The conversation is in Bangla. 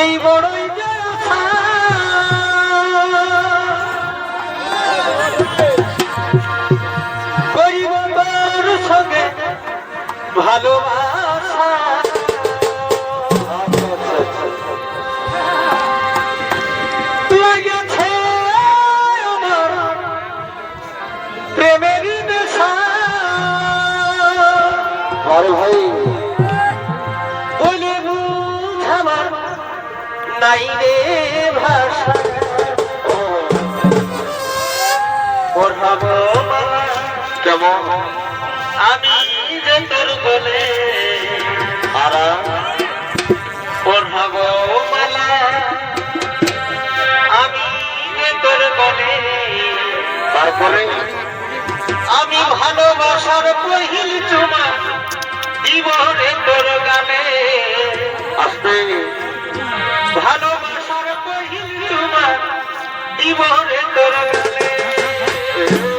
এই বড়ই সঙ্গে ভালোবাসা। গেছে প্রেমের নেশা। আরে ভাই নাই রে ভাষা। কেমন? আমি যে তোর বলে আরা মালা আমি যে তোর বলে তারপরে? আমি ভালোবাসার পহিল চুমা রে তোর গানে। আসবে ভালোবাসার পহিল